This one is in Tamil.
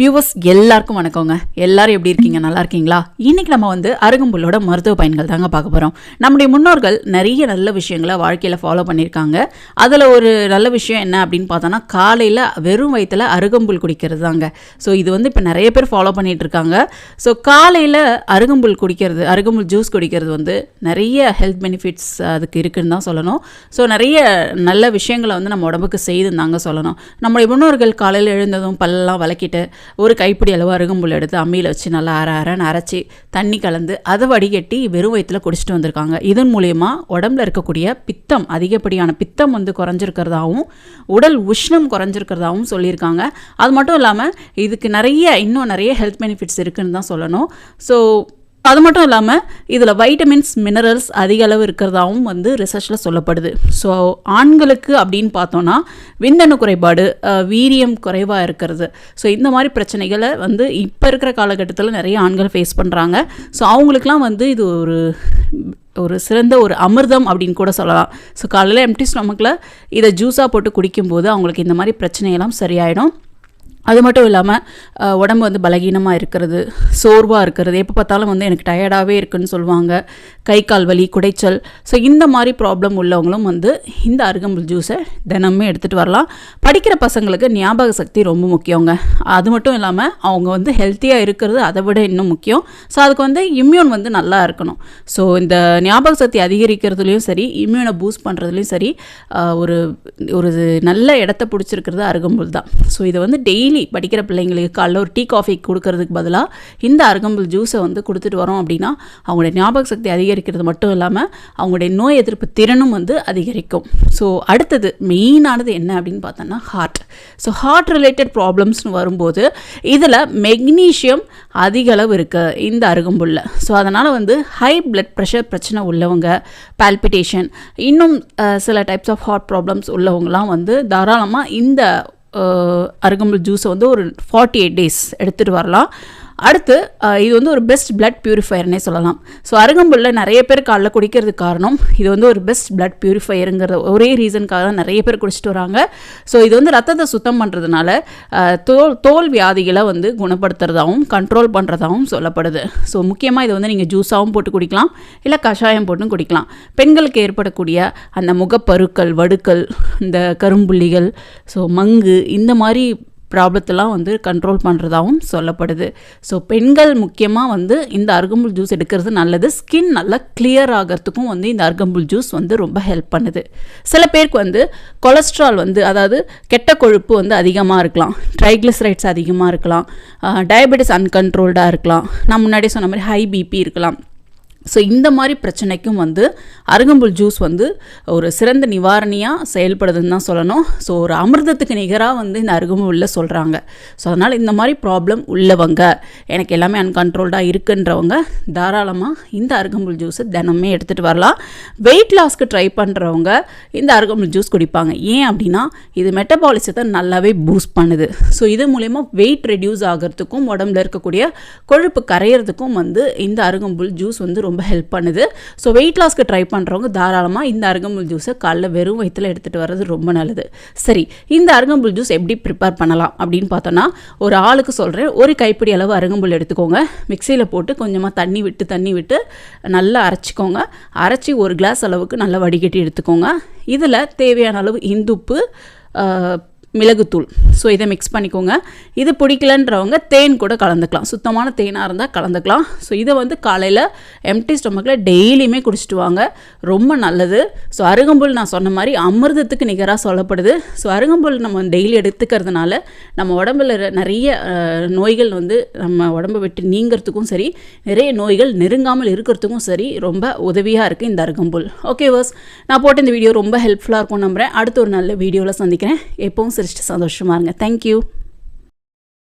வியூவர்ஸ் எல்லாருக்கும் வணக்கங்க. எல்லாரும் எப்படி இருக்கீங்க? நல்லா இருக்கீங்களா? இன்னைக்கு நம்ம வந்து அருகம்புல்லோட மருத்துவ பயன்கள் தாங்க பார்க்க போகிறோம் நம்முடைய முன்னோர்கள் நிறைய நல்ல விஷயங்களை வாழ்க்கையில் ஃபாலோ பண்ணியிருக்காங்க. அதில் ஒரு நல்ல விஷயம் என்ன அப்படின்னு பார்த்தோன்னா காலையில் வெறும் வயிற்றில் அருகம்புல் குடிக்கிறது தாங்க. ஸோ இது வந்து இப்போ நிறைய பேர் ஃபாலோ பண்ணிகிட்டு இருக்காங்க. ஸோ காலையில் அருகம்புல் குடிக்கிறது அருகம்புல் ஜூஸ் குடிக்கிறது வந்து நிறைய ஹெல்த் பெனிஃபிட்ஸ் அதுக்கு இருக்குன்னு தான் சொல்லணும். ஸோ நிறைய நல்ல விஷயங்களை வந்து நம்ம உடம்புக்கு செய்துன்னு சொல்லணும். நம்முடைய முன்னோர்கள் காலையில் எழுந்ததும் பல்லெல்லாம் விளக்கிட்டு ஒரு கைப்பிடி அளவு அருகம்புல் எடுத்து அம்மியில் வச்சு நல்லா அரை அரைன்னு அரைச்சி தண்ணி கலந்து அதை வடிகட்டி வெறும் வயிற்றில் குடிச்சிட்டு வந்திருக்காங்க. இதன் மூலயமா உடம்புல இருக்கக்கூடிய பித்தம் அதிகப்படியான பித்தம் வந்து குறைஞ்சிருக்கிறதாகவும் உடல் உஷ்ணம் குறைஞ்சிருக்கிறதாகவும் சொல்லியிருக்காங்க. அது மட்டும் இல்லாமல் இதுக்கு நிறைய இன்னும் நிறைய ஹெல்த் பெனிஃபிட்ஸ் இருக்குன்னு தான் சொல்லணும். ஸோ அது மட்டும் இல்லாமல் இதில் வைட்டமின்ஸ் மினரல்ஸ் அதிக அளவு இருக்கிறதாவும் வந்து ரிசர்ச்சில் சொல்லப்படுது. ஸோ ஆண்களுக்கு அப்படின்னு பார்த்தோன்னா விந்தணு குறைபாடு வீரியம் குறைவாக இருக்கிறது. ஸோ இந்த மாதிரி பிரச்சனைகளை வந்து இப்போ இருக்கிற காலகட்டத்தில் நிறைய ஆண்கள் ஃபேஸ் பண்ணுறாங்க ஸோ அவங்களுக்குலாம் வந்து இது ஒரு ஒரு சிறந்த ஒரு அமிர்தம் அப்படின்னு கூட சொல்லலாம். ஸோ காலையில் எம்டி ஸ்டொமக்கில் இதை ஜூஸாக போட்டு குடிக்கும்போது அவங்களுக்கு இந்த மாதிரி பிரச்சனையெல்லாம் சரியாயிடும். அது மட்டும் இல்லாமல் உடம்பு வந்து பலகீனமாக இருக்கிறது சோர்வாக இருக்கிறது எப்போ பார்த்தாலும் வந்து எனக்கு டயர்டாகவே இருக்குன்னு சொல்லுவாங்க. கை கால் வலி குடைச்சல். ஸோ இந்த மாதிரி ப்ராப்ளம் உள்ளவங்களும் வந்து இந்த அருகம்புல் ஜூஸை தினமே எடுத்துகிட்டு வரலாம். படிக்கிற பசங்களுக்கு ஞாபக சக்தி ரொம்ப முக்கியங்க. அது மட்டும் இல்லாமல் அவங்க வந்து ஹெல்த்தியாக இருக்கிறது அதை விட இன்னும் முக்கியம். ஸோ அதுக்கு வந்து இம்யூன் வந்து நல்லா இருக்கணும். ஸோ இந்த ஞாபக சக்தி அதிகரிக்கிறதுலையும் சரி இம்யூனை பூஸ்ட் பண்ணுறதுலையும் சரி ஒரு ஒரு நல்ல இடத்த பிடிச்சிருக்கிறது அருகம்புல் தான். ஸோ இதை வந்து டெய்லி படிக்கிற பிள்ளைங்களுக்கு காலைல ஒரு டீ காஃபி கொடுக்கறதுக்கு பதிலாக இந்த அருகம்புல் ஜூஸை வந்து கொடுத்துட்டு வரோம் அப்படின்னா அவங்களுடைய ஞாபக சக்தி அதிகரிக்கிறது மட்டும் இல்லாமல் அவங்களுடைய நோய் எதிர்ப்பு திறனும் வந்து அதிகரிக்கும். ஸோ அடுத்தது மெயினானது என்ன அப்படின்னு பார்த்தோன்னா ஹார்ட் ஸோ ஹார்ட் ரிலேட்டட் ப்ராப்ளம்ஸ்னு வரும்போது இதில் மெக்னீஷியம் அதிக அளவு இருக்குது இந்த அருகம்புல்ல. ஸோ அதனால் வந்து ஹை பிளட் ப்ரெஷர் பிரச்சனை உள்ளவங்க பால்பிட்டேஷன் இன்னும் சில டைப்ஸ் ஆஃப் ஹார்ட் ப்ராப்ளம்ஸ் உள்ளவங்களாம் வந்து தாராளமாக இந்த அருகம்புல் ஜூஸை வந்து ஒரு ஃபார்ட்டி எயிட் டேஸ் எடுத்துகிட்டு வரலாம். அடுத்து இது வந்து ஒரு பெஸ்ட் பிளட் பியூரிஃபையர்னே சொல்லலாம். ஸோ அருகம்புல்ல நிறைய பேர் காலைல குடிக்கிறதுக்கு காரணம் இது வந்து ஒரு பெஸ்ட் பிளட் பியூரிஃபையருங்கிற ஒரே ரீசனுக்காக தான் நிறைய பேர் குடிச்சிட்டு வராங்க. ஸோ இது வந்து ரத்தத்தை சுத்தம் பண்ணுறதுனால தோல் தோல் வியாதிகளை வந்து குணப்படுத்துறதாகவும் கண்ட்ரோல் பண்ணுறதாகவும் சொல்லப்படுது. ஸோ முக்கியமாக இதை வந்து நீங்கள் ஜூஸாகவும் போட்டு குடிக்கலாம் இல்லை கஷாயம் போட்டும் குடிக்கலாம். பெண்களுக்கு ஏற்படக்கூடிய அந்த முகப்பருக்கள் வடுக்கள் இந்த கரும்புள்ளிகள் ஸோ மங்கு இந்த மாதிரி ப்ராப்ளத்தெல்லாம் வந்து கண்ட்ரோல் பண்ணுறதாகவும் சொல்லப்படுது. ஸோ பெண்கள் முக்கியமாக வந்து இந்த அருகம்புல் ஜூஸ் எடுக்கிறது நல்லது. ஸ்கின் நல்லா கிளியர் ஆகிறதுக்கும் வந்து இந்த அருகம்புல் ஜூஸ் வந்து ரொம்ப ஹெல்ப் பண்ணுது. சில பேருக்கு வந்து கொலஸ்ட்ரால் வந்து அதாவது கெட்ட கொழுப்பு வந்து அதிகமாக இருக்கலாம். ட்ரைக்ளிசரைட்ஸ் அதிகமாக இருக்கலாம். டயபெட்டிஸ் அன்கன்ட்ரோல்டாக இருக்கலாம். நான் முன்னாடியே சொன்ன மாதிரி ஹை பிபி இருக்கலாம். ஸோ இந்த மாதிரி பிரச்சனைக்கும் வந்து அருகம்புல் ஜூஸ் வந்து ஒரு சிறந்த நிவாரணியாக செயல்படுதுன்னு தான் சொல்லணும். ஸோ ஒரு அமிர்தத்துக்கு நிகராக வந்து இந்த அருகம்புல்ல சொல்கிறாங்க ஸோ அதனால் இந்த மாதிரி ப்ராப்ளம் உள்ளவங்க எனக்கு எல்லாமே அன்கண்ட்ரோல்டாக இருக்குன்றவங்க தாராளமாக இந்த அருகம்புல் ஜூஸை தினமே எடுத்துகிட்டு வரலாம். வெயிட் லாஸ்க்கு ட்ரை பண்ணுறவங்க இந்த அருகம்புல் ஜூஸ் குடிப்பாங்க. ஏன் அப்படின்னா இது மெட்டபாலிசத்தை நல்லாவே பூஸ்ட் பண்ணுது. ஸோ இது மூலயமா வெயிட் ரெடியூஸ் ஆகிறதுக்கும் உடம்புல இருக்கக்கூடிய கொழுப்பு கரையிறதுக்கும் வந்து இந்த அருகம்புல் ஜூஸ் வந்து ரொம்ப ரொம்ப ஹெல்ப் பண்ணுது. ஸோ வெயிட் லாஸ்க்கு ட்ரை பண்ணுறவங்க தாராளமாக இந்த அருகம்புல் ஜூஸை காலைல வெறும் வயிற்றில் எடுத்துகிட்டு வர்றது ரொம்ப நல்லது. சரி இந்த அருகம்புல் ஜூஸ் எப்படி ப்ரிப்பேர் பண்ணலாம் அப்படின்னு பார்த்தோன்னா ஒரு ஆளுக்கு சொல்கிறேன் ஒரு கைப்பிடி அளவு அருகம்புல் எடுத்துக்கோங்க. மிக்சியில் போட்டு கொஞ்சமாக தண்ணி விட்டு தண்ணி விட்டு நல்லா அரைச்சிக்கோங்க. அரைச்சி ஒரு கிளாஸ் அளவுக்கு நல்லா வடிகட்டி எடுத்துக்கோங்க. இதில் தேவையான அளவு இந்துப்பு மிளகுத்தூள். ஸோ இதை மிக்ஸ் பண்ணிக்கோங்க. இது பிடிக்கலன்றவங்க தேன் கூட கலந்துக்கலாம். சுத்தமான தேனாக இருந்தால் கலந்துக்கலாம். ஸோ இதை வந்து காலையில் எம்டி ஸ்டொமக்கில் டெய்லியுமே குடிச்சிட்டு வாங்க. ரொம்ப நல்லது. ஸோ அருகம்புல் நான் சொன்ன மாதிரி அமிர்தத்துக்கு நிகராக சொல்லப்படுது. ஸோ அருகம்புல் நம்ம டெய்லி எடுத்துக்கிறதுனால நம்ம உடம்புல நிறைய நோய்கள் வந்து நம்ம உடம்பை விட்டு நீங்கிறதுக்கும் சரி நிறைய நோய்கள் நெருங்காமல் இருக்கிறதுக்கும் சரி ரொம்ப உதவியாக இருக்குது இந்த அருகம்புல். ஓகே வர்ஸ் நான் போட்ட இந்த வீடியோ ரொம்ப ஹெல்ப்ஃபுல்லாக இருக்கும் நம்புகிறேன் அடுத்த ஒரு நல்ல வீடியோவில் சந்திக்கிறேன். எப்பவும் சிரிச்சிட்டு சந்தோஷமாக இருங்க தேங்க்யூ